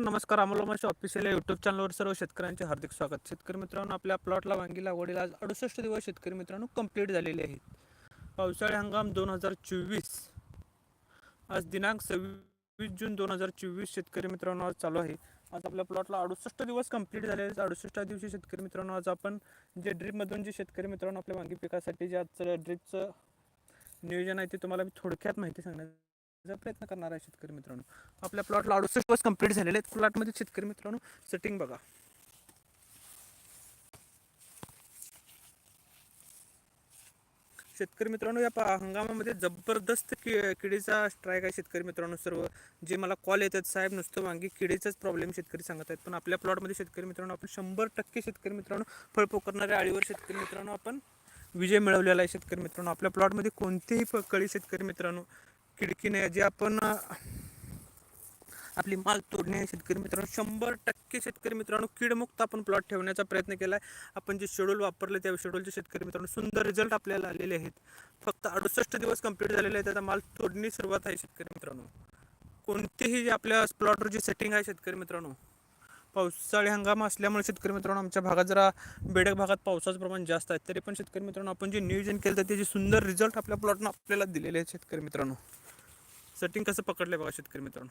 नमस्कार. अमोलमाशी official YouTube चॅनलवर सर्व शेतकऱ्यांचे हार्दिक स्वागत. शेतकरी मित्रांनो आपल्या प्लॉटला वांगी लागवडीला आज अडुसष्ट दिवस शेतकरी मित्रांनो कंप्लीट झालेले आहेत. पावसाळी हंगाम दोन हजार चोवीस. आज दिनांक सव्वीस जून दोन हजार चोवीस शेतकरी मित्रांनो आज चालू आहे. आज आपल्या प्लॉटला अडुसष्ट दिवस कंप्लीट झाले आहेत. अडुसष्ट दिवशी शेतकरी मित्रांनो आज आपण जे ड्रीपमधून जे शेतकरी मित्रांनो आपल्या वांगी पिकासाठी जे आजचं ड्रीपचं नियोजन आहे ते तुम्हाला मी थोडक्यात माहिती सांगणार प्रयत्न करणार आहे शेतकरी मित्रांनो. आपल्या प्लॉटला अडुसष्ट वर्ष कंप्लीट झालेले आहेत. प्लॉटमध्ये शेतकरी मित्रांनो सेटिंग बघा. शेतकरी मित्रांनो या हंगामामध्ये जबरदस्त कि किडीचा स्ट्राईक आहे शेतकरी मित्रांनो सर्व. जे मला कॉल येतात साहेब नुसतं वांगी किडीचाच प्रॉब्लेम शेतकरी सांगत आहेत. पण आपल्या प्लॉटमध्ये शेतकरी मित्रांनो आपण शंभर टक्के शेतकरी मित्रांनो फळ करणाऱ्या आळीवर शेतकरी मित्रांनो आपण विजय मिळवलेला आहे शेतकरी मित्रांनो. आपल्या प्लॉटमध्ये कोणतेही कळी शेतकरी मित्रांनो खिडकीने जे आपण आपली माल तोडणे आहे शेतकरी मित्रांनो शंभर टक्के शेतकरी मित्रांनो कीडमुक्त आपण प्लॉट ठेवण्याचा प्रयत्न केला आहे आपण जे शेड्यूल वापरले त्या शेड्यूलचे शेतकरी मित्रांनो सुंदर रिझल्ट आपल्याला आलेले आहेत. फक्त अडुसष्ट दिवस कंप्लीट झालेले आहेत. आता माल तोडणी सुरुवात आहे शेतकरी मित्रांनो. कोणतेही जे आपल्या प्लॉटवर जी सेटिंग आहे शेतकरी मित्रांनो पावसाळी हंगाम असल्यामुळे शेतकरी मित्रांनो आमच्या भागात जरा बेडक भागात पावसाचं प्रमाण जास्त आहे. तरी पण शेतकरी मित्रांनो आपण जे नियोजन केलं तर त्याचे सुंदर रिझल्ट आपल्या प्लॉटनं आपल्याला दिलेले आहेत शेतकरी मित्रांनो. सेटिंग कसं पकडलं बघा शेतकरी मित्रांनो.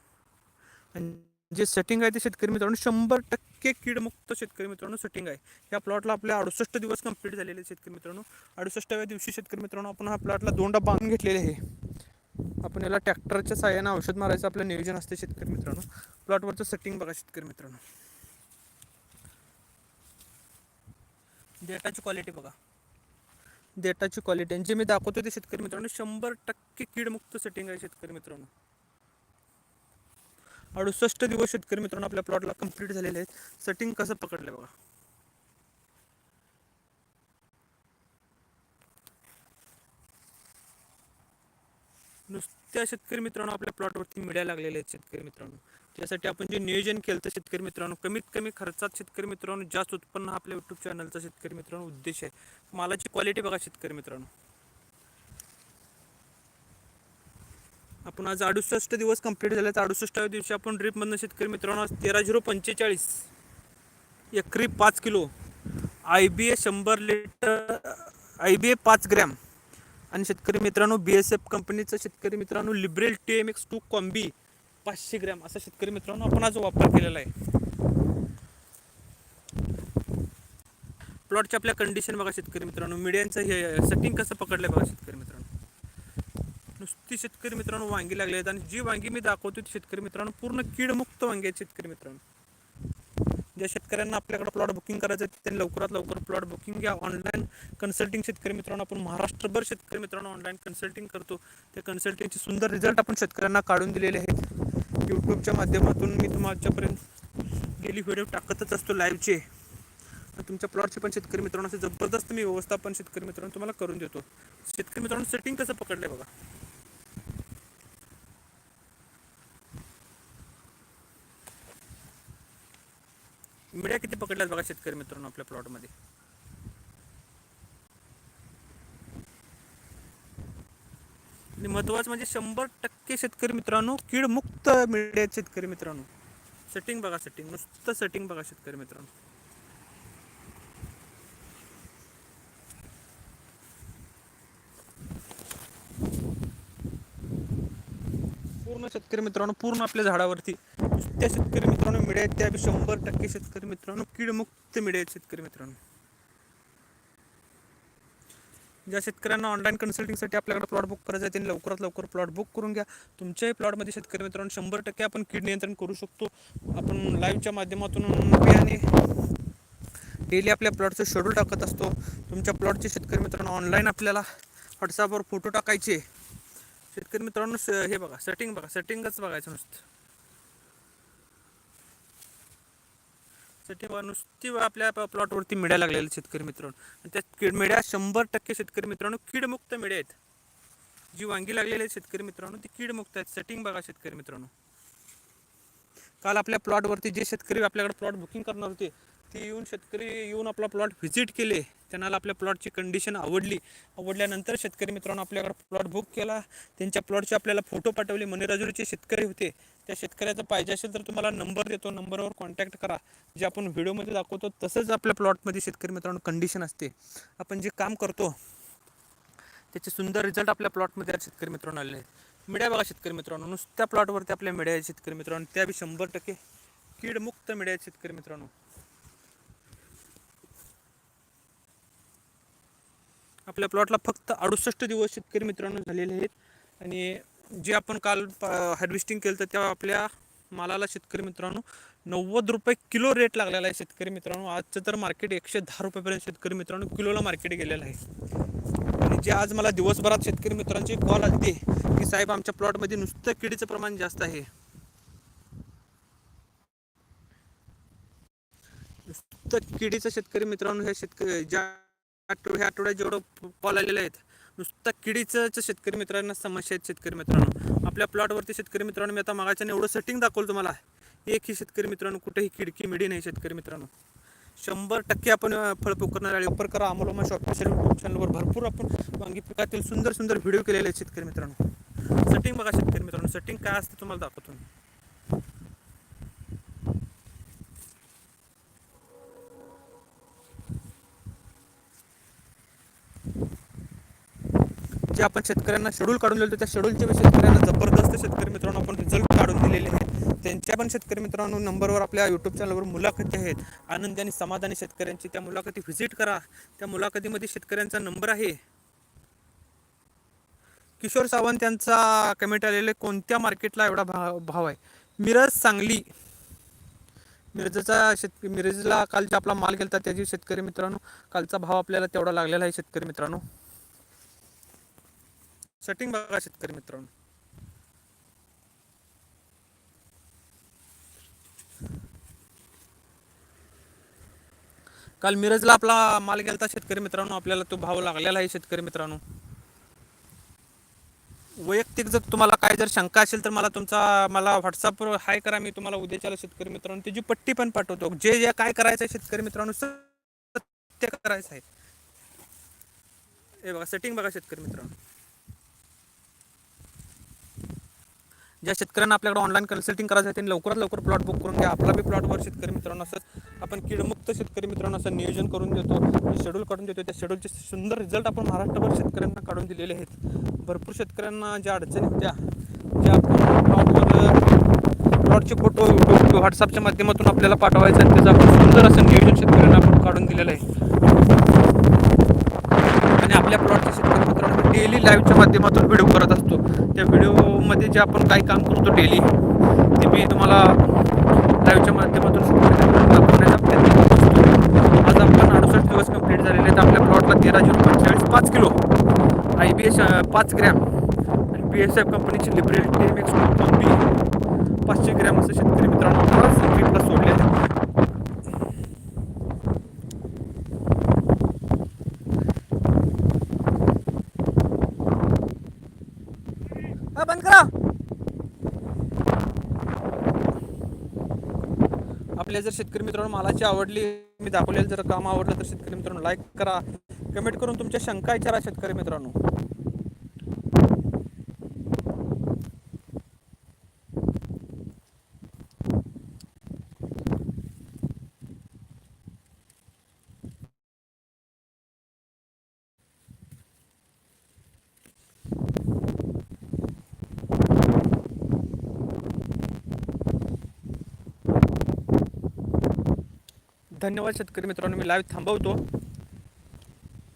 आणि जे सेटिंग आहे ते शेतकरी मित्रांनो शंभर टक्के कीडमुक्त शेतकरी मित्रांनो सेटिंग आहे. या प्लॉटला आपल्या अडुसष्ट दिवस कंप्लीट झालेले आहेत शेतकरी मित्रांनो. अडुसष्टाव्या दिवशी शेतकरी मित्रांनो आपण हा प्लॉटला दोनदा बांधून घेतलेले आहे. आपण याला ट्रॅक्टरच्या साह्यानं औषध मारायचं आपलं नियोजन असते शेतकरी मित्रांनो. प्लॉटवरचं सेटिंग बघा शेतकरी मित्रांनो. डेटाची क्वालिटी बघा. डेटाची क्वालिटी आणि जे मी दाखवतो ते शेतकरी मित्रांनो शंभर टक्के कीडमुक्त सेटिंग आहे शेतकरी मित्रांनो. अडुसष्ट दिवस शेतकरी मित्रांनो आपल्या प्लॉटला कंप्लीट झालेले आहेत. सेटिंग कसं पकडलं बघा. नुसत्या शेतकरी मित्रांनो आपल्या प्लॉटवरती मिळायला लागलेले आहेत शेतकरी मित्रांनो. त्यासाठी आपण जे नियोजन केलं तर शेतकरी मित्रांनो कमीत कमी खर्चात शेतकरी मित्रांनो जास्त उत्पन्न हा आपल्या युट्यूब चॅनलचा शेतकरी मित्रांनो उद्देश आहे. मालाची क्वालिटी बघा शेतकरी मित्रांनो. आपण आज अडुसष्ट दिवस कंप्लीट झाले तर अडुसष्टाव्या दिवशी आपण ड्रीपमधनं शेतकरी मित्रांनो आज तेरा झिरो पंचेचाळीस एकरी पाच किलो आय बी ए शंभर लिटर आय बी ए पाच ग्रॅम. आणि शेतकरी मित्रांनो बी एस एफ कंपनीचं शेतकरी मित्रांनो Librel T M X two combi पाचशे ग्रॅम असा शेतकरी मित्रांनो आपण आज वापर केलेला आहे. प्लॉटची आपल्या कंडिशन बघा शेतकरी मित्रांनो. मीडियांचं हे सेटिंग कसं पकडलं बघा शेतकरी मित्रांनो. नुसती शेतकरी मित्रांनो वांगी लागली आहेत आणि जी वांगी मी दाखवतो ती शेतकरी मित्रांनो पूर्ण कीडमुक्त वांगी आहेत शेतकरी मित्रांनो. ज्या शेतकऱ्यांना आपल्याकडे प्लॉट बुकिंग करायचं आहे त्यांनी लवकरात लवकर प्लॉट बुकिंग घ्या. ऑनलाईन कन्सल्टिंग शेतकरी मित्रांनो आपण महाराष्ट्रभर शेतकरी मित्रांनो ऑनलाईन कन्सल्टिंग करतो. त्या कन्सल्टिंगचे सुंदर रिझल्ट आपण शेतकऱ्यांना काढून दिलेले आहेत यूट्यूबच्या माध्यमातून मी तुमच्यापर्यंत डेली व्हिडिओ टाकतच असतो लाईव्हचे तुमच्या प्लॉटचे पण शेतकरी मित्रांनो असे जबरदस्त मी व्यवस्थापन शेतकरी मित्रांनो तुम्हाला करून देतो. शेतकरी मित्रांनो सेटिंग कसं पकडलंय बघा. मीडिया किती पकडल्यात बघा शेतकरी मित्रांनो आपल्या प्लॉटमध्ये आणि महत्वाचं म्हणजे शंभर टक्के शेतकरी मित्रांनो कीडमुक्त मीडिया शेतकरी मित्रांनो. सेटिंग बघा सेटिंग नुसतं सेटिंग बघा शेतकरी मित्रांनो. पूर्ण शेतकरी मित्रांनो पूर्ण आपल्या झाडावरती त्या शेतकरी मित्रांनो मिळेल त्या शंभर टक्के शेतकरी मित्रांनो कीडमुक्त मिळ्या शेतकरी मित्रांनो. ज्या शेतकऱ्यांना ऑनलाईन कन्सल्टिंगसाठी आपल्याकडे प्लॉट बुक करायचं आहे त्यांनी लवकरात लवकर प्लॉट बुक करून घ्या. तुमच्याही प्लॉटमध्ये शेतकरी मित्रांनो शंभर टक्के आपण कीड नियंत्रण करू शकतो. आपण लाईव्हच्या माध्यमातून बियाणे डेली आपल्या प्लॉटचं शेड्यूल टाकत असतो. तुमच्या प्लॉटचे शेतकरी मित्रांनो ऑनलाईन आपल्याला व्हॉट्सअपवर फोटो टाकायचे. शेतकरी मित्रांनो स- हे बघा सेटिंग बघा सेटिंगच बघायचं नुसतं. ठेवा नुसती आपल्या प्लॉटवरती मिड्या लागलेल्या शेतकरी मित्रांनो. आणि त्या कीड मिड्या शंभर टक्के शेतकरी मित्रांनो कीडमुक्त मिड्या आहेत. जी वांगी लागलेली शेतकरी मित्रांनो ती कीडमुक्त आहेत. सेटिंग बघा शेतकरी मित्रांनो. काल आपल्या प्लॉटवरती जे शेतकरी आपल्याकडे प्लॉट बुकिंग करणार होते ते येऊन शेतकरी येऊन आपला प्लॉट व्हिजिट केले त्यांना आपल्या प्लॉटची कंडिशन आवडली. आवडल्यानंतर शेतकरी मित्रांनो आपल्याकडे प्लॉट बुक केला. त्यांच्या प्लॉटचे आपल्याला फोटो पाठवले. मनेराजुरीचे शेतकरी होते. त्या शेतकऱ्याचं पाहिजे असेल तर तुम्हाला नंबर देतो. नंबरवर कॉन्टॅक्ट करा. जे आपण व्हिडिओमध्ये दाखवतो तसंच आपल्या प्लॉटमध्ये शेतकरी मित्रांनो कंडिशन असते. आपण जे काम करतो त्याचे सुंदर रिझल्ट आपल्या प्लॉटमध्ये आज शेतकरी मित्रांनो आलेले आहेत. मिड्या बघा शेतकरी मित्रांनो. नुसत्या प्लॉटवरती आपल्या मिड्या आहेत शेतकरी मित्रांनो. त्या बी शंभर टक्के कीडमुक्त मिड्या आहेत शेतकरी मित्रांनो. आपल्या प्लॉटला फक्त अडुसष्ट दिवस शेतकरी मित्रांनो झालेले आहेत. आणि जे आपण काल हार्वेस्टिंग केलं तर तेव्हा आपल्या मालाला शेतकरी मित्रांनो नव्वद रुपये किलो रेट लागलेला आहे शेतकरी मित्रांनो. आजचं तर मार्केट एकशे दहा रुपयेपर्यंत शेतकरी मित्रांनो किलोला मार्केट गेलेलं आहे. आणि जे आज मला दिवसभरात शेतकरी मित्रांचे कॉल आले की साहेब आमच्या प्लॉटमध्ये नुसतं किडीचं प्रमाण जास्त आहे. नुसतं किडीचं शेतकरी मित्रांनो हे शेतकरी ज्या ह्या आठवड्यात जेवढं कॉल आलेले आहेत नुसतं किडीचं शेतकरी मित्रांना समस्या आहेत शेतकरी मित्रांनो. आपल्या प्लॉटवरती शेतकरी मित्रांनो मी आता मागाच्याने एवढं सेटिंग दाखवलं तुम्हाला. एकही शेतकरी मित्रांनो कुठेही खिडकी मिडी नाही शेतकरी मित्रांनो. शंभर टक्के आपण फळ करणारे वापर करा. अमोलोमा शॉप यूट्यूब चॅनलवर भरपूर आपण वांगी पिकातील सुंदर सुंदर व्हिडिओ केलेले आहेत शेतकरी मित्रांनो. सेटिंग बघा शेतकरी मित्रांनो. सेटिंग काय असते तुम्हाला दाखवतो मी. जे आपण शेतकऱ्यांना शेड्यूल काढून दिलं त्या शेड्यूलचे शेतकऱ्यांना जबरदस्त शेतकरी मित्रांनो आपण रिझल्ट काढून दिलेले आहेत. त्यांच्या पण शेतकरी मित्रांनो नंबरवर आपल्या यूट्यूब चॅनलवर मुलाखती आहेत. आनंदी आणि समाधानी शेतकऱ्यांची. त्या मुलाखती व्हिजिट करा. त्या मुलाखतीमध्ये शेतकऱ्यांचा नंबर आहे. किशोर सावंत यांचा कमेंट आलेले कोणत्या मार्केटला एवढा भाव भाव आहे? मिरज सांगली. मिरजचा शेतकरी मिरजला कालचा आपला माल गेला त्याची शेतकरी मित्रांनो कालचा भाव आपल्याला तेवढा लागलेला आहे शेतकरी मित्रांनो. सेटिंग बघा शेतकरी मित्रांनो. काल मिरजला आपला माल गेलता शेतकरी मित्रांनो आपल्याला तो भाव लागलेला आहे शेतकरी मित्रांनो. वैयक्तिक जर तुम्हाला काय जर शंका असेल तर मला तुमचा मला व्हॉट्सअपवर हाय करा मी तुम्हाला उद्याच्याला शेतकरी मित्रांनो त्याची पट्टी पण पाठवतो. जे जे काय करायचं आहे शेतकरी मित्रांनो सत्य करायचं आहे. हे बघा सेटिंग बघा शेतकरी मित्रांनो. ज्या शेतकऱ्यांना आपल्याकडे ऑनलाईन कन्सल्टिंग करायचं आहे त्यांनी लवकरात लवकर प्लॉट बुक करून घ्या. आपला बी प्लॉटवर शेतकरी मित्रांनो असं आपण कीडमुक्त शेतकरी मित्रांनो असं नियोजन करून देतो शेड्यूल काढून देतो. त्या शेड्यूलचे सुंदर रिझल्ट आपण महाराष्ट्रभर शेतकऱ्यांना काढून दिलेले आहेत. भरपूर शेतकऱ्यांना ज्या अडचणी होत्या ज्या आपण प्लॉटवर प्लॉटचे फोटो युट्यूब व्हॉट्सअपच्या माध्यमातून आपल्याला पाठवायचं आहे त्याचं आपण सुंदर असं नियोजन शेतकऱ्यांना आपण काढून दिलेलं आहे. आणि आपल्या प्लॉटच्या शेतकरी मित्रांनो डेली लाईव्हच्या माध्यमातून व्हिडिओ करत असतो. त्या व्हिडिओमध्ये जे आपण काय काम करतो डेली ते मी तुम्हाला लाईव्हच्या माध्यमातून दाखवण्याचा प्रयत्न करत असतो आज आपण अडुसष्ट दिवस कंप्लीट झालेले आहेत. आपल्या प्लॉटला तेरा झिरो पंचेचाळीस पाच किलो. आय बी एस पाच ग्रॅम आणि बी एस एफ कंपनीची लिबरेल टेम एक्स कंपनी पाचशे ग्रॅम असं शेतकरी मित्रांनो आपल्याला ट्रिपला सोडले आहे हा बंद करा आपल्या जर शेतकरी मित्रांनो मालाची आवडली मी दाखवलेलं जर काम आवडलं तर शेतकरी मित्रांनो लाईक करा. कमेंट करून तुमच्या शंका विचारा शेतकरी मित्रांनो. धन्यवाद शेतकरी मित्रांनो मी लाईव्ह थांबवतो.